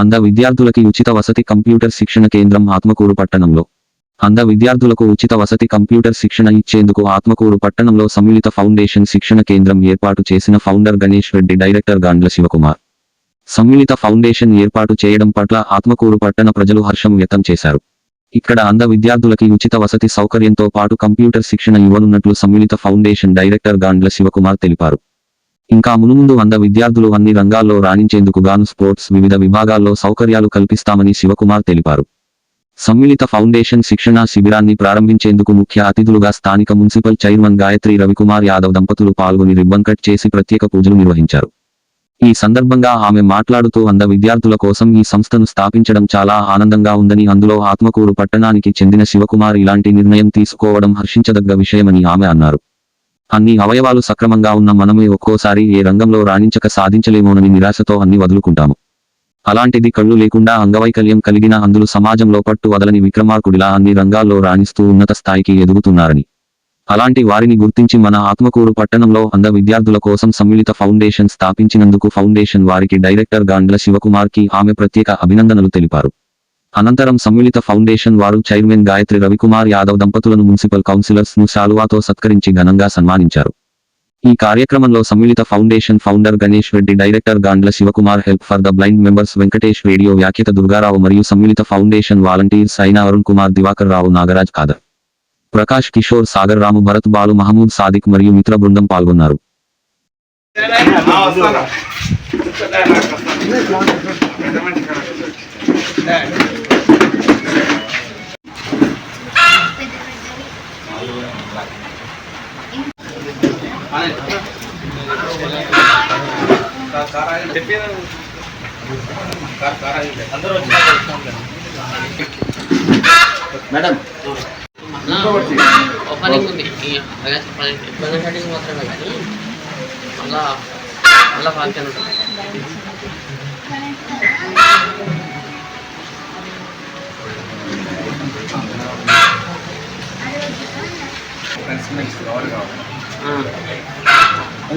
అంద విద్యార్థులకి ఉచిత వసతి కంప్యూటర్ శిక్షణ కేంద్రం ఆత్మకూరు పట్టణంలో. అంద విద్యార్థులకు ఉచిత వసతి కంప్యూటర్ శిక్షణ ఇచ్చేందుకు ఆత్మకూరు పట్టణంలో సమ్మిళిత ఫౌండేషన్ శిక్షణ కేంద్రం ఏర్పాటు చేసిన founder Ganesh Reddy director Gandla Sivakumar. Sammilitha foundation ఏర్పాటు చేయడం పట్ల ఆత్మకూరు పట్టణ ప్రజలు హర్షం వ్యక్తం చేశారు. ఇక్కడ అంద విద్యార్థులకి ఉచిత వసతి సౌకర్యంతో పాటు కంప్యూటర్ శిక్షణ ఇవ్వనున్నట్లు సమ్మిళిత ఫౌండేషన్ డైరెక్టర్ గాండ్ల శివకుమార్ తెలిపారు. ఇంకా మునుముందు వంద విద్యార్థులు అన్ని రంగాల్లో రాణించేందుకు గాను స్పోర్ట్స్ వివిధ విభాగాల్లో సౌకర్యాలు కల్పిస్తామని శివకుమార్ తెలిపారు. సమ్మిళిత ఫౌండేషన్ శిక్షణా శిబిరాన్ని ప్రారంభించేందుకు ముఖ్య అతిథులుగా స్థానిక మున్సిపల్ చైర్మన్ గాయత్రి రవికుమార్ యాదవ్ దంపతులు పాల్గొని రిబ్బన్ కట్ చేసి ప్రత్యేక పూజలు నిర్వహించారు. ఈ సందర్భంగా ఆమె మాట్లాడుతూ అంద విద్యార్థుల కోసం ఈ సంస్థను స్థాపించడం చాలా ఆనందంగా ఉందని అందులో ఆత్మకూరు పట్టణానికి చెందిన శివకుమార్ ఇలాంటి నిర్ణయం తీసుకోవడం హర్షించదగ్గ విషయమని ఆమె అన్నారు. అన్ని అవయవాలు సక్రమంగా ఉన్న మనమే ఒక్కోసారి ఏ రంగంలో రాణించక సాధించలేమోనని నిరాశతో అన్ని వదులుకుంటాము. అలాంటిది కళ్ళు లేకుండా అంగవైకల్యం కలిగిన అందులు సమాజంలో పట్టు వదలని విక్రమార్కుడిలా అన్ని రంగాల్లో రాణిస్తూ ఉన్నత స్థాయికి ఎదుగుతున్నారని. అలాంటి వారిని గుర్తించి మన ఆత్మకూరు పట్టణంలో అంద విద్యార్థుల కోసం సమ్మిళిత ఫౌండేషన్ స్థాపించినందుకు ఫౌండేషన్ వారికి డైరెక్టర్ గాండ్ల శివకుమార్కి ఆమె ప్రత్యేక అభినందనలు తెలిపారు. అనంతరం సమ్మిళిత ఫౌండేషన్ వారు చైర్మన్ గాయత్రి రవికుమార్ యాదవ్ దంపతులను మున్సిపల్ కౌన్సిలర్స్ను శాలువాతో సత్కరించి ఘనంగా సన్మానించారు. ఈ కార్యక్రమంలో Sammilitha foundation founder Ganesh Reddy director Gandla Sivakumar help for the blind members Venkatesh radio వ్యాఖ్యత Durgarao మరియు సమ్మిళిత ఫౌండేషన్ వాలంటీర్స్ అయిన అరుణ్ కుమార్ దివాకర్ రావు నాగరాజ్ కాదర్ ప్రకాష్ కిషోర్ సాగర్ రాము భరత్ బాలు మహమూద్ సాదిక్ మరియు మిత్ర బృందం పాల్గొన్నారు. మేడం. ఓపెనింగ్ ఉంది. మాత్రమే కానీ మళ్ళా మళ్ళా ఫంక్షన్ ఉంటుంది.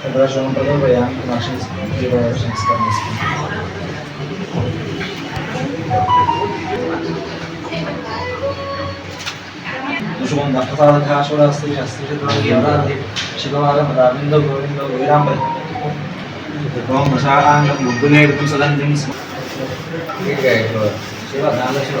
Przepraszam, podoba ja naszym dziewacznym staniskim. Dużą nakazała kaszura, astry, astry, astry, శివవారం రావిందో గోవిందో వీరాంబర్ ఓం ప్రసాదాంగం ముగ్గునేడుకు సదంతిం శివ దాన శివ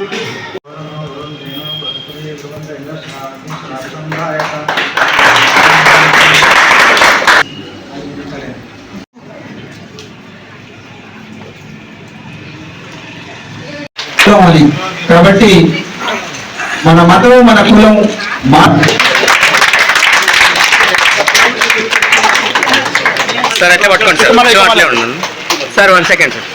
కావాలి. కాబట్టి మన మతం మన కులం మా సార్ అట్లే పట్టుకోండి సార్. అట్లే ఉన్నాను సార్ వన్ సెకండ్ సార్.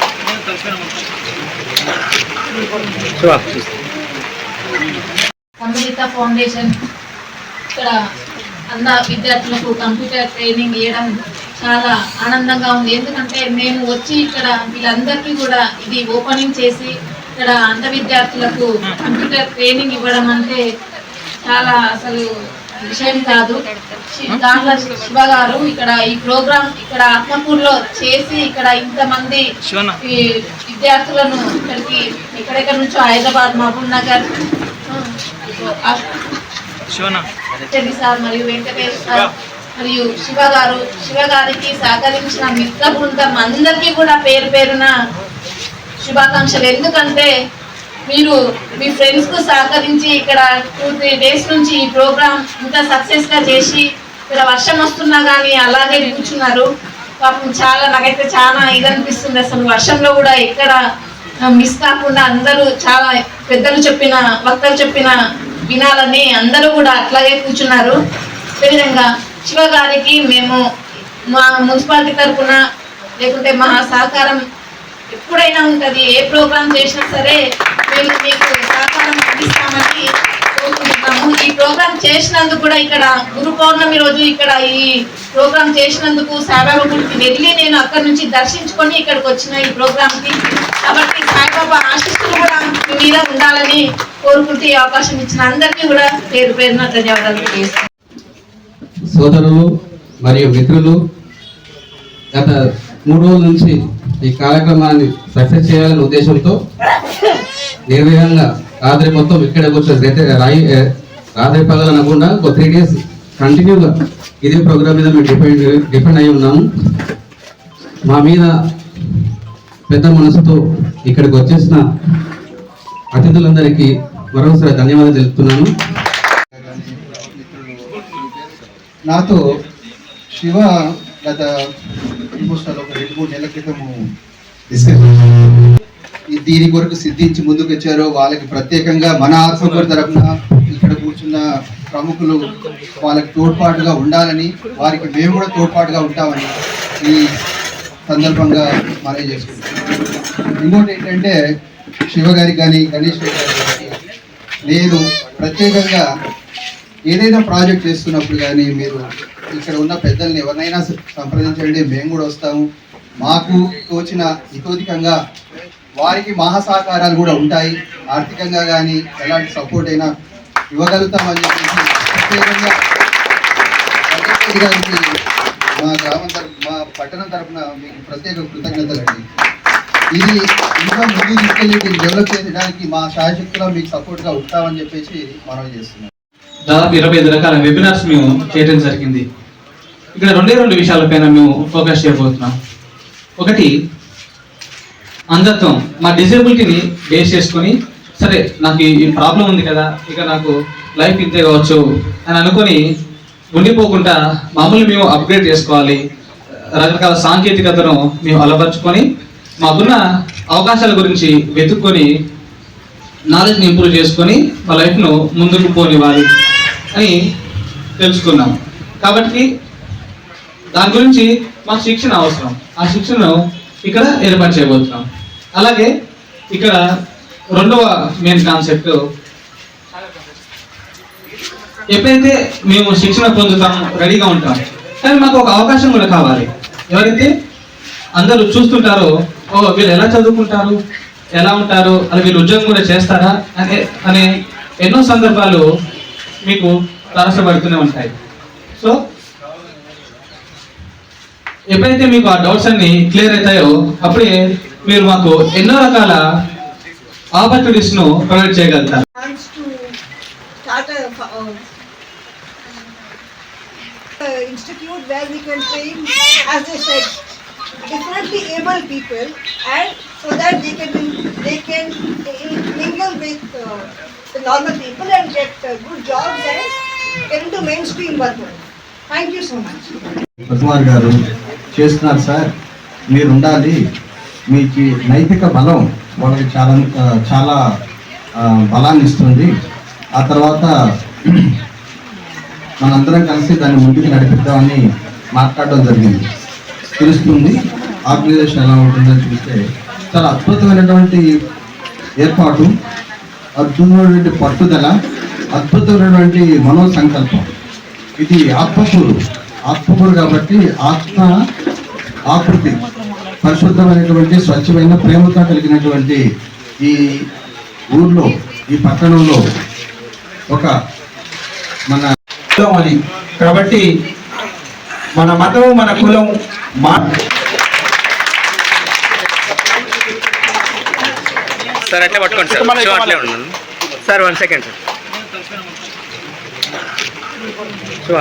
సంబంధిత ఫౌండేషన్ ఇక్కడ అన్న విద్యార్థులకు కంప్యూటర్ ట్రైనింగ్ ఇవ్వడం చాలా ఆనందంగా ఉంది. ఎందుకంటే మేము వచ్చి ఇక్కడ వీళ్ళందరికీ కూడా ఇది ఓపెనింగ్ చేసి ఇక్కడ అంధ విద్యార్థులకు కంప్యూటర్ ట్రైనింగ్ ఇవ్వడం అంటే చాలా అసలు విషయం కాదు. దాంట్లో శివ గారు ఇక్కడ ఈ ప్రోగ్రామ్ ఇక్కడ ఆత్మకూరులో చేసి ఇక్కడ ఇంతమంది ఈ విద్యార్థులను ఇక్కడికి ఎక్కడెక్కడ నుంచో హైదరాబాద్ మహబూబ్ నగర్ ఆ, రెడ్డి సార్ మరియు వెంకటేష్ సార్ మరియు శివ గారు శివ గారికి సహకరించిన మిత్ర బృందం అందరికీ కూడా పేరు పేరున శుభాకాంక్షలు. ఎందుకంటే మీరు మీ ఫ్రెండ్స్కు సహకరించి ఇక్కడ టూ త్రీ డేస్ నుంచి ఈ ప్రోగ్రామ్ ఇంత సక్సెస్గా చేసి ఇక్కడ వర్షం వస్తున్నా కానీ అలాగే కూర్చున్నారు పాపం చాలా నాకైతే చాలా ఇది అనిపిస్తుంది అసలు వర్షంలో కూడా ఎక్కడ మిస్ కాకుండా అందరూ చాలా పెద్దలు చెప్పిన వక్తలు చెప్పిన వినాలని అందరూ కూడా అట్లాగే కూర్చున్నారు. అదేవిధంగా శివ గారికి మేము మా మున్సిపాలిటీ తరఫున లేకుంటే మా సహకారం ఎప్పుడైనా ఉంటది ఏ ప్రోగ్రామ్ చేసినా సరే మేము మీకు సహకారం అందిస్తామని కోరుకుంటున్నాము. ఈ ప్రోగ్రామ్ చేసినందుకు కూడా ఇక్కడ గురు పౌర్ణమి రోజు ఇక్కడ ఈ ప్రోగ్రామ్ చేసినందుకు సాయిబాబా గుడికి వెళ్ళి నేను అక్కడ నుంచి దర్శించుకొని ఇక్కడికి వచ్చిన ఈ ప్రోగ్రామ్కి కాబట్టి సాయిబాబా ఆశిస్తులు కూడా మీద ఉండాలని కోరుకుంటూ ఈ అవకాశం ఇచ్చిన అందరికీ కూడా పేరు పేరున ధన్యవాదాలు తెలియజేస్తాను సోదరులు మరియు మిత్రులు గత మూడు రోజుల నుంచి ఈ కార్యక్రమాన్ని సక్సెస్ చేయాలనే ఉద్దేశంతో నిర్వహంగా రాత్రి మొత్తం ఇక్కడ కూర్చొని రాయి రాత్రి పగలు అనకుండా ఒక త్రీ డేస్ కంటిన్యూగా ఇదే ప్రోగ్రామ్ మీద మేము డిపెండ్ డిపెండ్ అయి ఉన్నాము. మా మీద పెద్ద మనసుతో ఇక్కడికి వచ్చేసిన అతిథులందరికీ మరొకసారి ధన్యవాదాలు తెలుపుతున్నాను. నాతో శివ గత ఆల్మోస్ట్ ఒక రెండు మూడు నెలల క్రితము డిస్కస్ దీని కొరకు సిద్ధించి ముందుకు వచ్చారో వాళ్ళకి ప్రత్యేకంగా మన ఆత్మకూరు తరఫున ఇక్కడ కూర్చున్న ప్రముఖులు వాళ్ళకి తోడ్పాటుగా ఉండాలని వారికి మేము కూడా తోడ్పాటుగా ఉంటామని ఈ సందర్భంగా మనవి చేసుకుంటాం ఇంకోటి ఏంటంటే శివ గారికి కానీ గణేష్ గారి గారికి కానీ నేను ప్రత్యేకంగా ఏదైనా ప్రాజెక్ట్ చేస్తున్నప్పుడు కానీ మీరు ఇక్కడ ఉన్న పెద్దల్ని ఎవరినైనా సంప్రదించండి మేము కూడా వస్తాము. మాకు తోచిన ఇతోధికంగా వారికి మహాసహకారాలు కూడా ఉంటాయి. ఆర్థికంగా కానీ ఎలాంటి సపోర్ట్ అయినా ఇవ్వగలుగుతామని చెప్పేసి ప్రత్యేకంగా గారికి మా గ్రామం తరపు మా పట్టణం తరపున మీకు ప్రత్యేక కృతజ్ఞతలు అండి. ఇది ఇంకా ముందు తీసుకెళ్ళి డెవలప్ చేయడానికి మా శాయశక్తిలో మీకు సపోర్ట్గా ఉంటామని చెప్పేసి మనం చేస్తున్నాం. దాదాపు ఇరవై ఐదు రకాల వెబినార్స్ మేము చేయడం జరిగింది. ఇక్కడ రెండే రెండు విషయాలపైన మేము ఫోకస్ చేయబోతున్నాం. ఒకటి అంధత్వం. మా డిజేబిలిటీని బేస్ చేసుకొని సరే నాకు ఈ ప్రాబ్లం ఉంది కదా ఇక నాకు లైఫ్ ఇంతే కావచ్చు అని అనుకొని ఉండిపోకుండా మామూలు మేము అప్గ్రేడ్ చేసుకోవాలి. రకరకాల సాంకేతికతను మేము అలపరుచుకొని మాకున్న అవకాశాల గురించి వెతుక్కొని నాలెడ్జ్ని ఇంప్రూవ్ చేసుకొని మా లైఫ్ను ముందుకు పోనివ్వాలి. అని తెలుసుకున్నాం. కాబట్టి దాని గురించి మాకు శిక్షణ అవసరం. ఆ శిక్షణను ఇక్కడ ఏర్పాటు చేయబోతున్నాం. అలాగే ఇక్కడ రెండవ మెయిన్ కాన్సెప్ట్ ఎప్పుడైతే మేము శిక్షణ పొందుతాం రెడీగా ఉంటాం. కానీ మాకు ఒక అవకాశం కూడా కావాలి. ఎవరైతే అందరూ చూస్తుంటారో ఓ వీళ్ళు ఎలా చదువుకుంటారు ఎలా ఉంటారు అది వీళ్ళు ఉద్యోగం కూడా చేస్తారా అనే అనే ఎన్నో సందర్భాలు మీకు తారసపడుతూనే ఉంటాయి సో ఎప్పుడైతే మీకు ఆ డౌట్స్ అన్ని క్లియర్ అవుతాయో అప్పుడే మీరు మాకు ఎన్నో రకాల ఆపర్చునిటీస్ను ప్రొవైడ్ చేయగలుగుతారు chance to start a uh, uh, institute where we can train, as they said, differently able people, and so that they can they can mingle with uh, the normal people and get uh, good jobs and get into mainstream work. Thank you so much. Kumar గారు చేస్తున్నారు sir. మీరు ఉండాలి మీకు నైతిక బలం వాళ్ళకి చాలా చాలా బలాన్ని ఇస్తుంది. ఆ తర్వాత మనందరం కలిసి దాన్ని ముందుకు నడిపిద్దామని మాట్లాడడం జరిగింది. తెలుస్తుంది ఆర్గనైజేషన్ ఎలా ఉంటుందని చూస్తే చాలా అద్భుతమైనటువంటి ఏర్పాటు. అద్భుతమైనటువంటి పట్టుదల అద్భుతమైనటువంటి మనో సంకల్పం ఇది ఆత్మకూరు ఆత్మకూరు కాబట్టి ఆత్మ ఆకృతి పరిశుద్ధమైనటువంటి స్వచ్ఛమైన ప్రేమతో కలిగినటువంటి ఈ ఊర్లో ఈ పట్టణంలో ఒక మన కులం అని కాబట్టి మన మతం మన కులం మా సార్ అట్లే పట్టుకోండి సార్. షో అట్లే ఉండండి. Sir one second sir. Show